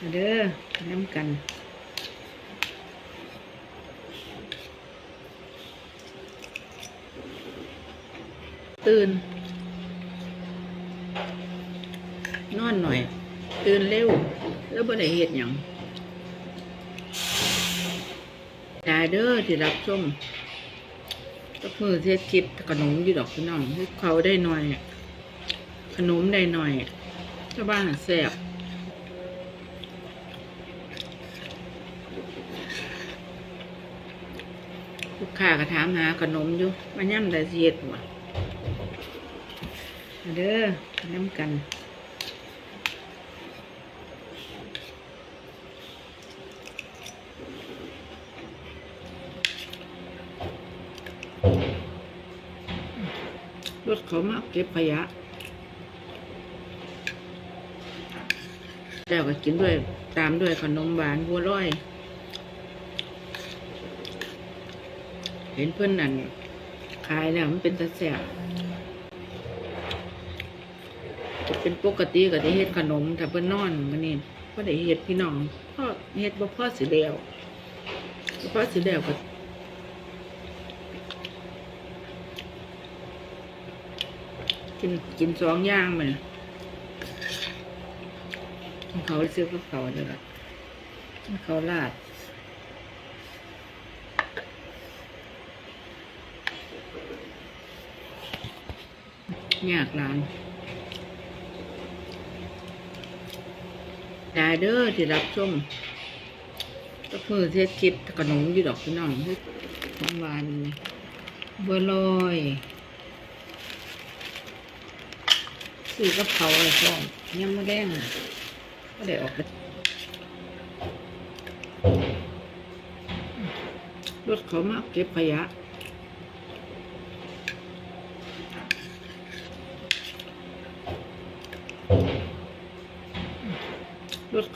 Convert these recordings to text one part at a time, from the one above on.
เด้อน้ำกันตื่น นอนหน่อย ตื่นเร็ว แล้วบ่ได้เฮ็ดหยังตาเด้อที่รับชมก็มือเทศคลิปขนมอยู่ดอกพี่น้องให้เขาได้หน่อย ขนมได้หน่อยชาวบ้านแซ่บ ค้าก็ถามหาขนมอยู่มาย่ำได้สิเฮ็ดบ่มาเด้อน้ำกันรถเขามาเก็บขยะแล้วก็กินด้วยตามด้วยขนมหวานบัวลอย เห็นเพื่อนนั่นขายแล้วมันเป็นตะแสบจะเป็นปกติก็ได้เฮ็ดขนมถ้าเพื่อนนอนมันนี่ก็ได้เฮ็ดพี่น้องพ่อเฮ็ดบ่พ่อสิแล้วบ่พ่อสิแล้วก็กินกินสองอย่างมันเขาซื้อกับเขาเด้อล่ะเขาลาด ยากหลานดาเด้อที่รับชมก็มือเทศคลิปขนมอยู่ดอกพี่น้องของหวานบัวลอยซื้อกับเขาอะไรพ่อมยังไม่แดงก็ได้ออกไปรถเขามากเก็บขยะ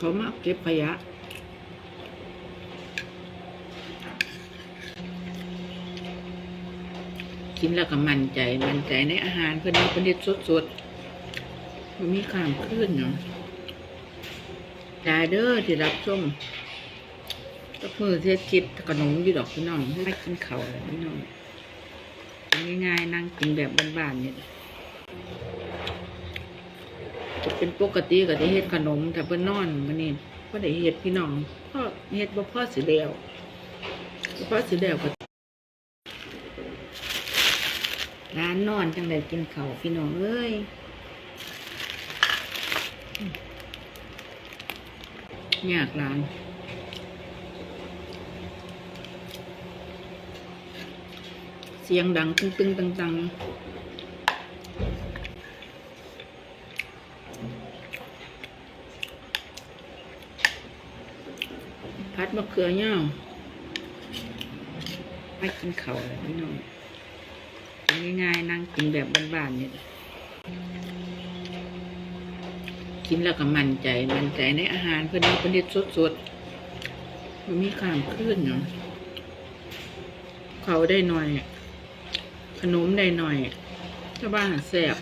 เขามาเก็บขยะกินแล้วก็มั่นใจ มั่นใจในอาหารเพื่อนเอาผลิตสดๆมันมีข้ามขึ้นเนาะดาเด้อที่รับชมก็มือเทศคลิปขนมอยู่ดอกพี่น้องให้กินเขาวแหละพี่น้องกินง่ายๆนั่งกินแบบบ้านๆเนี่ยจะ เป็นปกติก็ได้เฮ็ดขนมถ้าเพิ่นนอนมันนี่ก็ได้เฮ็ดพี่น้องพ่อเฮ็ดบ่พ่อสิแล้วบ่พ่อสิแล้วก็ร้านนอนจังไดกินเขาวพี่น้องเอ้ยยากหลานเสียงดังตึงตึงตังตัง พัดมะเขือเน่าไปกินเขาเลยพี่น้องง่ายๆนั่งกินแบบบ้านๆเนี่ยกินแล้วก็มั่นใจ มั่นใจในอาหารเพื่อนเอาผลิตสดๆมันมีข้ามขึ้นเนาะเขาได้หน่อย ขนมได้หน่อยชาวบ้านแซ่บ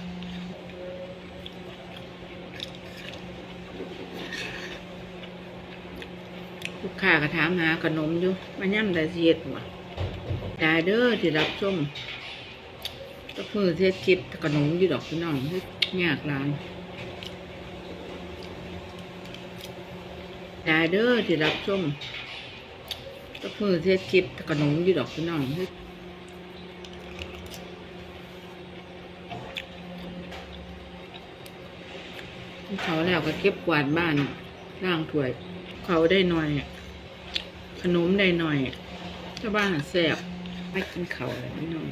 ค้าก็ถามหาขนมอยู่มาย่ำได้สิเฮ็ดบ่ดาเด้อที่รับชมก็มือเทศคลิปขนมอยู่ดอกพี่น้องยากหลานดาเด้อที่รับชมก็มือเทศคลิปขนมอยู่ดอกพี่น้องเขาแล้วก็เก็บกวาดบ้านล้างถวย เขาได้หน่อยอะ ขนมได้หน่อยชาวบ้านแซ่บไปกินเขาเลยพี่น้อง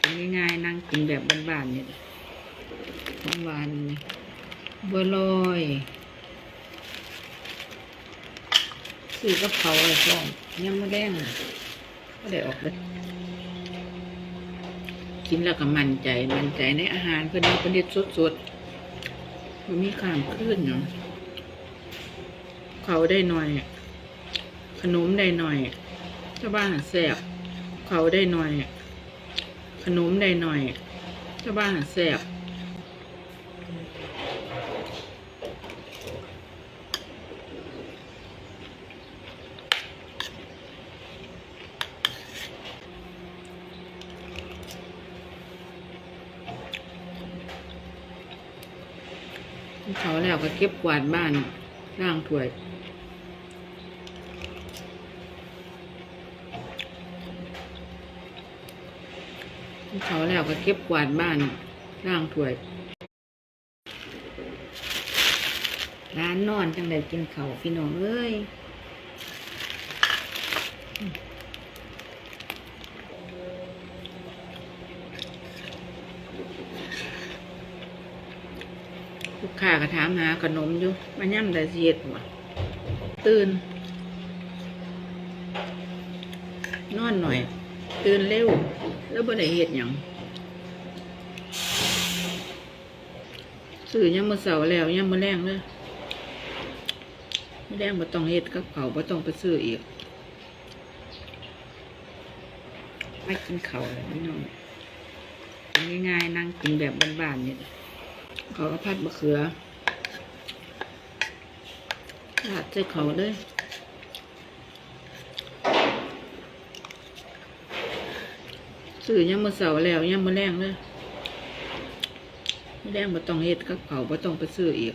กินง่ายๆนั่งกินแบบบ้านๆเนี่ยของหวานนี่บัวลอยซื้อกับเขาอะไรพ่อมยังไม่แดงก็ได้ออกเลยกินแล้วก็มั่นใจ มั่นใจในอาหารเพื่อนเอาผลิตสดๆมันมีข้ามขึ้นเนาะเขาได้หน่อยข ขนมได้หน่อยชาวบ้านแสบเขาได้หน่อย ขนมได้หน่อยชาวบ้านแสบเขาแล้วก็เก็บกวาดบ้านร่างถวย เขาแล้วก็เก็บกวาดบ้านล้างถ้วยร้านนอนจังเลยกินเขาพี่น้องเอ้ยลูกค้าก็ถามหาขนมอยู่มาย่ำแต่เสียดว่ะตื่น นอนหน่อย ตื่นเร็ว แล้วบ่ได้เฮ็ดหยังซื้อยังมื้อเสาร์แล้วยังมื้อแรงเลยมื้อแรงบ่ต้องเฮ็ดกับเขาวบ่ต้องไปซื้ออีกไปกินข้าแล้วพี่น้องง่ายๆนั่งกินแบบบ้านๆนี่เขาก็พัดมะเขือราดใส่เขาเลย ซื้อยังมือเสาแล้วยังมือแรงเลยมื้อแรงบ่ต้องเฮ็ดกับเขาวบ่ต้องไปซื้ออีก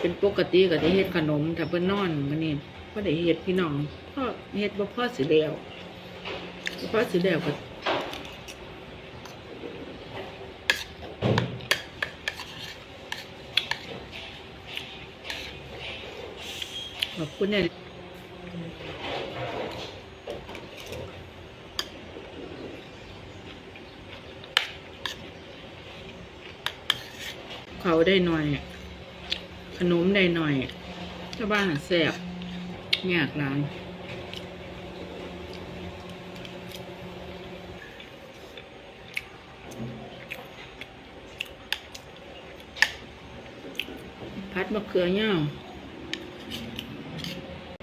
เป็นปกติก็ได้เฮ็ดขนมถ้าเพิ่นนอนมื้อนี้บ่ได้เฮ็ดพี่น้องพ่อเฮ็ดบ่พอสิแล้วบ่อสิแล้วก็ขอบคุณเนี่ย เขาได้หน่อย ขนมได้หน่อยชาวบ้านแซ่บยากร้านพัดมะเขือเน่าว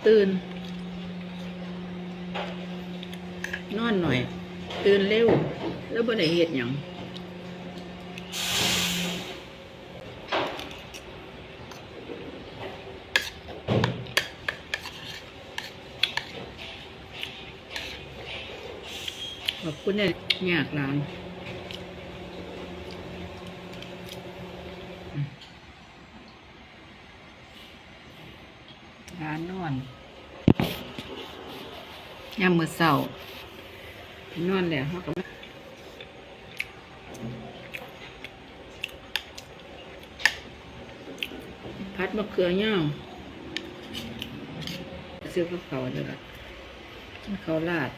ตื่น นอนหน่อย ตื่นเร็ว แล้วบ่ได้เฮ็ดหยังขอบคุณเนี่ยยากร้านร้านนอนยามมือเสาร์ นอนแล้วเขาก็พัดมะเขือเน่าวซื้อกับเขาเด้อล่ะกินเขาวราด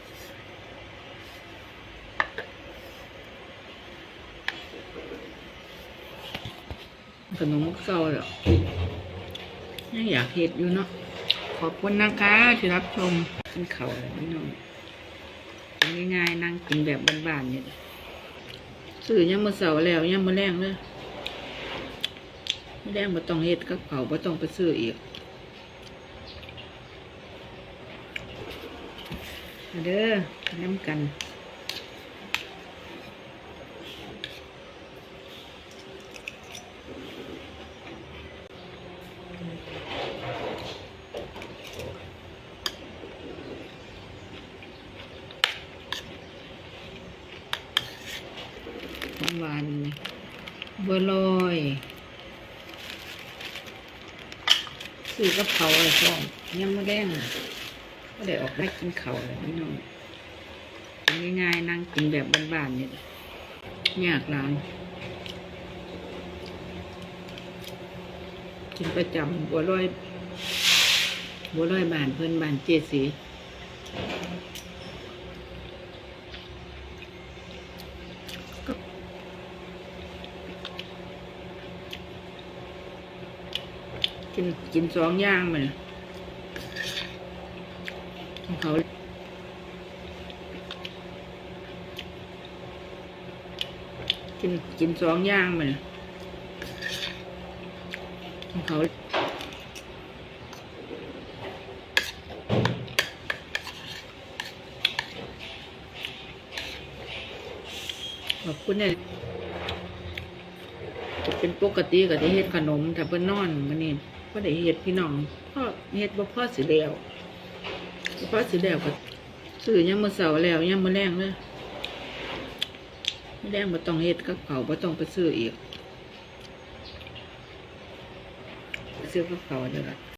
ขนมเศร้าหรอกยังอยากเห็ดอยู่เนาะขอบคุณนะคะที่รับชมกินเขาเลยพี่น้องกิน ง่ายๆนั่งกินแบบบ้านๆเนี่ยสื่อยังมาเสาแล้วยังมาแรงเลยม่แรงมาต้องเฮ็ดกับเขาวบ่ต้องไปซื้ออีกเด้อน้ำกัน ของหวาน บัวลอยซื้อกับเขาอะไรพร้อมยังไม่แดงก็ได้ออกไปกินเขาเลยพี่น้องง่ายๆนั่งกินแบบบ้านๆเนี่ยยากร้าน กินประจำบัวลอยบัวลอยบานเพื่อนบานเจสี กินกินสองอย่างมันของเขากินกินสองอย่างมันของเขาขอบคุณเนี่ยเป็นปกติก็ได้เฮ็ดขนมถ้าเพิ่นนอนมื้อนี้ ก็ได้เฮ็ดพี่น้องพ่อเฮ็ดบ่พอสีแล้วพ่อสีแล้วก็ซื้อยังมาเสาแล้วยังมาแรงเลยไม่แรงมาต้องเฮ็ดกับเขาบ่ต้องไปซื้ออีกไปซื้อกับเขาวเด้อล่ะ